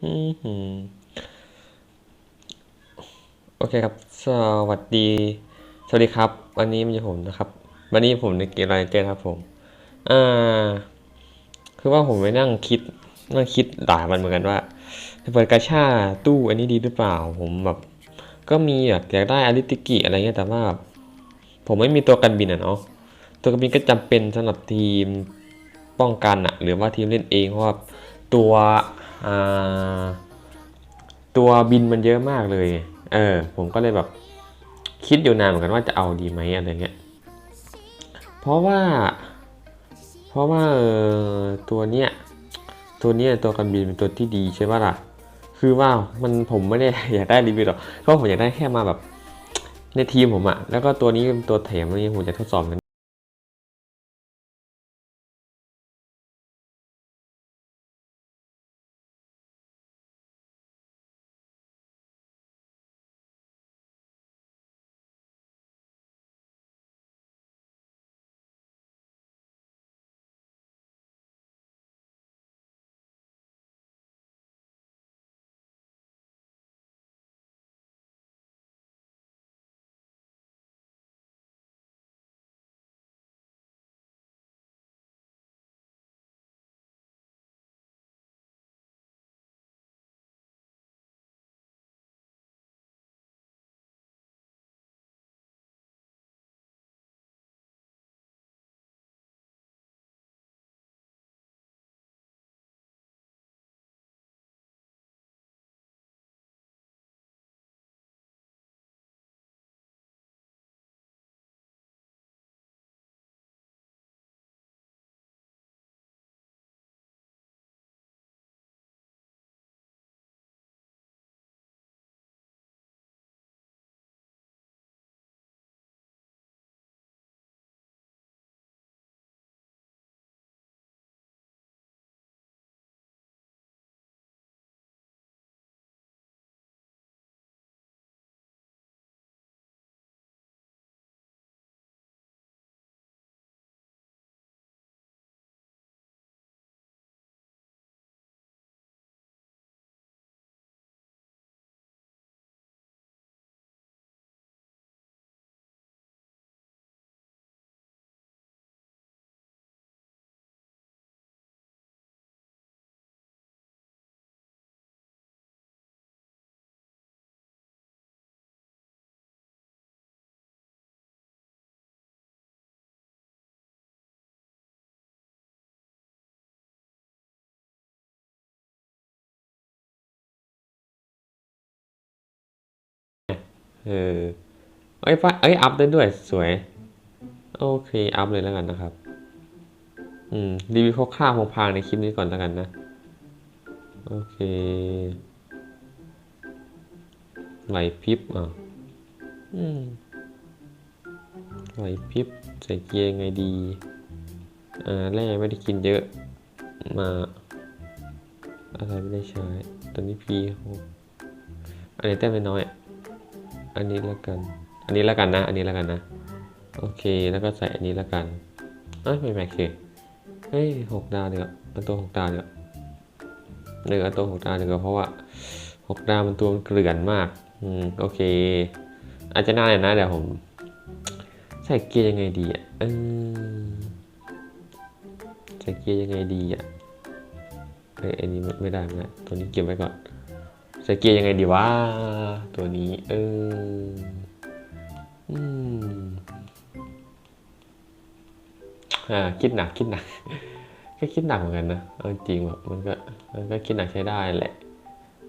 โอเคครับ สวัสดี สวัสดีครับ วันนี้มันจะผมนะครับ วันนี้ผมในเกมไรเจอครับผม อ่า คือว่าผมไปนั่งคิด นั่งคิดหลายวันเหมือนกันว่าจะเปิดกาชาตู้อันนี้ดีหรือเปล่า ผมแบบ ก็มีแบบอยากได้อาริติกิอะไรเงี้ย แต่ว่าผมไม่มีตัวกันบินอะเนาะ ตัวกันบินก็จำเป็นสำหรับทีมป้องกันอะหรือว่าทีมเล่นเองเพราะว่าตัว ตัวบินมันเยอะมากเลย เออ ผมก็เลยแบบคิดอยู่นานเหมือนกันว่าจะเอาดีไหมอะไรเงี้ย เพราะว่า เพราะว่าตัวเนี้ย ตัวเนี้ยตัวกันบินเป็นตัวที่ดีใช่ป่ะล่ะ คือว่ามันผมไม่ได้อยากได้รีวิวหรอกเพราะผมอยากได้แค่มาแบบ ในทีมผมอะแล้วก็ตัวนี้เป็นตัวแถมนี่ผมจะทดสอบมัน เออเอ้ยเอ้ยอัพได้ด้วยสวย โอเคอัพเลยแล้วกันนะครับ อืมรีวิวคร่าวๆพางในคลิปนี้ก่อนแล้วกันนะ โอเคไหลพริบอะอืมไหลพริบใส่เกียร์ยังไงดีอ่าแร่ไม่ได้กินเยอะมา อะไรไม่ได้ใช้ตัวนี้พีอันนี้แต้มน้อย อันนี้แล้วกัน อันนี้แล้วกันนะ อันนี้แล้วกันนะ โอเค แล้วก็ใส่อันนี้แล้วกันเอ้ยไม่แม็กเคเฮ้ยหกดาวเดี๋ยวเอาตัวหกดาวเดี๋ยวเดี๋ยวเอตัวหกดาวเดี๋ยวเพราะว่าหกดาวมันตัวมันเกลื่อนมาก อืม โอเค อาจจะน่าเลยนะเดี๋ยวผม ใส่เกียร์ยังไงดีอะเออใส่เกียร์ยังไงดีอะเอ้ยอันนี้ไม่ไม่ได้ไม่ได้ตัวนี้เก็บไว้ก่อน ใส่เกียร์ยังไงดีวะตัวนี้เอออืมอ่าคิดหนักคิดหนักก็คิดหนักเหมือนกันนะเอาจริงแบบมันก็มันก็คิดหนักใช้ได้แหละ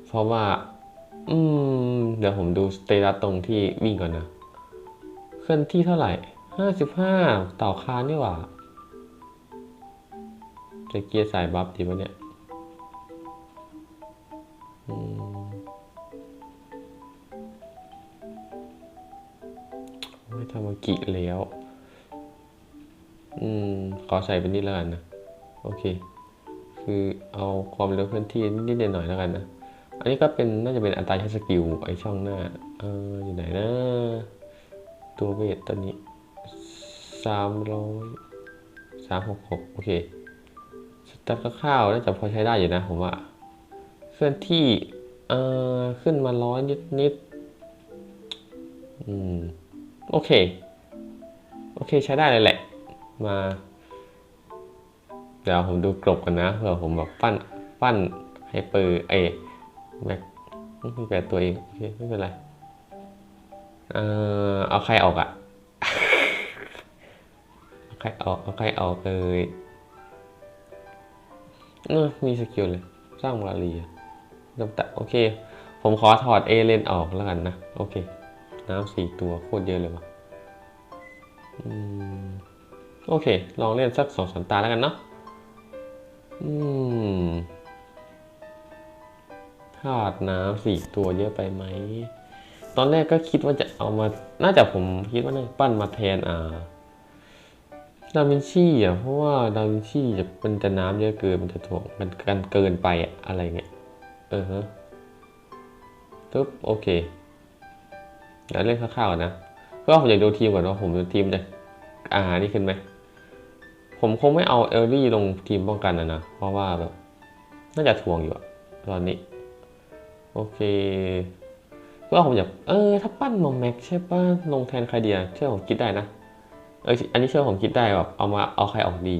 เพราะว่า อืม เดี๋ยวผมดูสเตตัสตรงที่วิ่งก่อนนะเคลื่อนที่เท่าไหร่ห้าสิบห้าต่อคานนี่หว่าจะเกียร์สายบัฟดีปะเนี่ย อืม ไม่ทำมากิแล้ว อืม ขอใส่เป็นนี่แล้วกันนะ โอเค คือเอาความเร็วเคลื่อนที่นิดหน่อยแล้วกันนะ อันนี้ก็เป็นน่าจะเป็นอัตราใช้สกิลไอช่องหน้า เอออยู่ไหนนะ ตัวเวทตอนนี้สามร้อยสามหกหกโอเคสเต็ปคร่าวๆน่าจะพอใช้ได้อยู่นะผมว่าคลื่อนที่เอ่อขึ้นมาร้อยนิดนิดอืม โอเค โอเคใช้ได้เลยแหละ มา เดี๋ยวผมดูกรบกันนะเผื่อผมแบบปั้นปั้นไฮเปอร์เอแม็กไม่แปลตัวเองโอเคไม่เป็นไร เอ่อเอาใครออกอะเอาใครออกเอาใครออกเลยเออมีสกิลเลย สร้างมารีน้ำตาโอเค ผมขอถอดเอเลนออกแล้วกันนะ โอเค น้ำสี่ตัวโคตรเยอะเลยวะโอเค ลองเล่นสักสองสามตาแล้วกันเนาะธาตุน้ำสี่ตัวเยอะไปไหม ตอนแรกก็คิดว่าจะเอามา น่าจะผมคิดว่าน่าปั้นมาแทนอ่าดาวินชีอะ เพราะว่าดาวินชีจะมันจะน้ำเยอะเกิน มันจะถ่วงมันกันเกินไปอะอะไรเงี้ย เออฮะปึ๊บโอเค เดี๋ยวเล่นคร่าวๆก่อนนะก็ผมอยากดูทีมก่อนว่าผมทีมจะอ่านี่ขึ้นไหมผมคงไม่เอาเอลลี่ลงทีมป้องกันนะนะเพราะว่าแบบน่าจะทวงอยู่อะตอนนี้ โอเคก็ผมอยากเออถ้าปั้นมอมแม็กใช่ป่ะลงแทนใครเดียเชื่อผมคิดได้นะเอออันนี้เชื่อผมคิดได้แบบเอามาเอาใครออกดี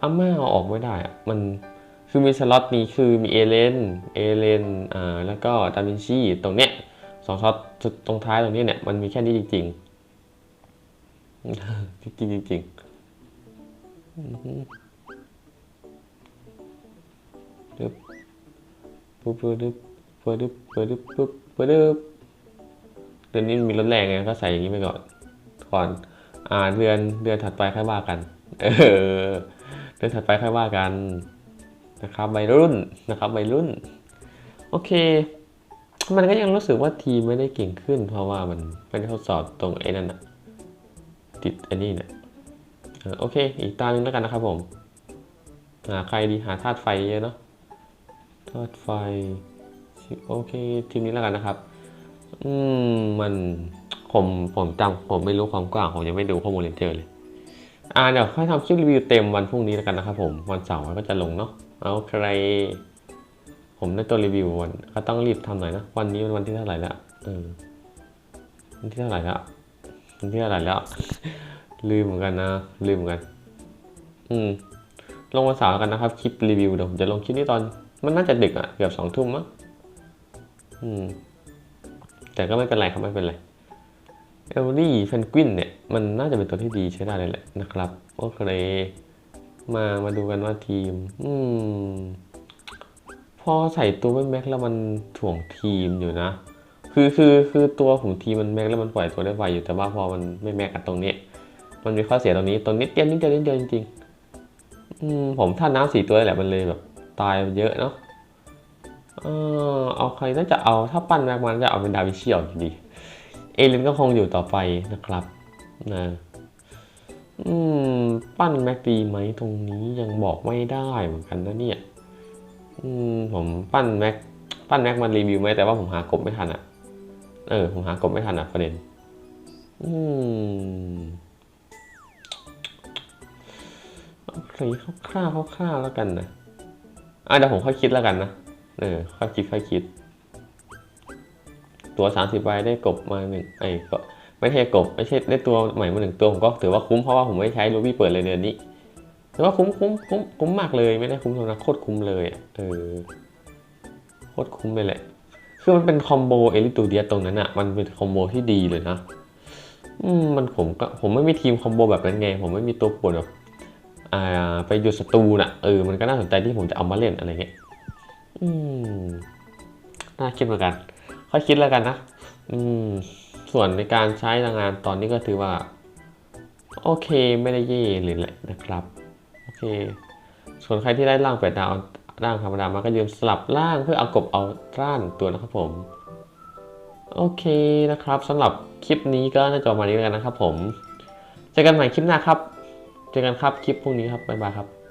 อาม่าเอาออกไม่ได้อะมันคือมีสล็อตนี้คือมีเอเลนเอเลนอ่าแล้วก็ดาวินชีตรงเนี้ย สองช็อตตรงท้ายตรงนี้เนี่ยมันมีแค่นี้จริง ๆ จริงจริงดึบปุ๊บดึบปุ๊บดึบปุ๊บดึบปุ๊บปุ๊บดึบเดือนนี้มีรถแรงไงก็ใส่อย่างนี้ไปก่อนก่อน อ่าเดือนเดือนถัดไปค่อยว่ากันเเดือนถัดไปค่อยว่ากันนะครับวัยรุ่นนะครับวัยรุ่น โอเค มันก็ยังรู้สึกว่าทีไม่ได้เก่งขึ้น เพราะว่ามันไม่ได้ทดสอบตรงไอ้นั่นอะติดไอ้นี่เนี่ยโอเค อีกตาหนึงแล้วกันนะครับผมหาใครดีหาธาตุไฟเยอะเนาะธาตุไฟโอเคทีมนี้แล้วกันนะครับ อืมมันผมผมจำผมไม่รู้ความกว้างผมยังไม่ดูข้อมูลเลนเจอร์เลย อ่าเดี๋ยวค่อยทำคลิปรีวิวเต็มวันพรุ่งนี้แล้วกันนะครับผมวันเสาร์ก็จะลงเนาะเอาใคร ผมได้ตัวรีวิววันก็ต้องรีบทำหน่อยนะ วันนี้มันวันที่เท่าไหร่แล้วเออวันที่เท่าไหร่แล้ววันที่เท่าไหร่แล้ว ลืมเหมือนกันนะ ลืมเหมือนกัน อืม ลงวันเสาร์กันนะครับ คลิปรีวิวเดี๋ยวผมจะลงคลิปนี้ตอน มันน่าจะดึกอะเกือบสองทุ่มมั้ง อืม แต่ก็ไม่เป็นไรครับไม่เป็นไรเอลลี่แฟนกวินเนี่ย มันน่าจะเป็นตัวที่ดีใช้ได้เลยแหละนะครับ โอเค มา มาดูกันว่าทีม อืม พอใส่ตัวไม่แม็กแล้วมันถ่วงทีมอยู่นะ คือคือคือตัวของทีมมันแม็กแล้วมันปล่อยตัวได้ไวอยู่แต่ว่าพอมันไม่แม็กกันตรงนี้ มันมีข้อเสียตรงนี้ตรงนิดเดียวนิดเดียวนิดเดียวจริงๆอืมผมท่าน้ำสี่ตัวแหละมันเลยแบบตายเยอะเนาะเออเอาใครน่าจะเอาถ้าปั้นแม็กมันจะเอาเป็นดาวิเชียลอยู่ดี เอเลนก็คงอยู่ต่อไปนะครับนะอืม ปั้นแม็กดีไหมตรงนี้ยังบอกไม่ได้เหมือนกันนะเนี่ย อืมผมปั้นแม็กปั้นแม็กมันรีวิวไหมแต่ว่าผมหากบไม่ทันอะเออ ผมหากบไม่ทันอะประเด็น อืมโอเคคร่าวๆคร่าวๆแล้วกันนะอะเดี๋ยวผมค่อยคิดแล้วกันนะ เออ ค่อยคิดค่อยคิด ตัว30ใบได้กบมาหนึ่งไอ้ก็ไม่ใช่กบ ไม่ใช่ได้ตัวใหม่มาหนึ่งตัวผมก็ถือว่าคุ้มเพราะว่าผมไม่ใช้รูบี้เปิดเลยเดือนนี้ ถือว่าคุ้มคุ้มคุ้มคุ้มมากเลยไม่ได้คุ้มเท่านั้นโคตรคุ้มเลยอะเออโคตรคุ้มไปเลยคือมันเป็นคอมโบเอลิตูเดียตรงนั้นอะมันเป็นคอมโบที่ดีเลยนะอืมมันผมก็ผมไม่มีทีมคอมโบแบบนั้นไงผมไม่มีตัวปวนแบบอ่าไปหยุดศัตรูน่ะเออมันก็น่าสนใจที่ผมจะเอามาเล่นอะไรเงี้ยอืมน่าคิดเหมือนกันค่อยคิดแล้วกันนะอืมส่วนในการใช้งงานตอนนี้ก็ถือว่า โอเคไม่ได้เย่เลยแหละนะครับ ส่วนใครที่ได้ร่างแปดดาวร่างธรรมดามาก็ยืมสลับร่างเพื่อเอากบเอาร่านตัวนะครับผม โอเคนะครับสำหรับคลิปนี้ก็น่าจะประมาณนี้แล้วกันนะครับผม เจอกันใหม่คลิปหน้าครับ เจอกันครับคลิปพรุ่งนี้ครับบ๊ายบายครับ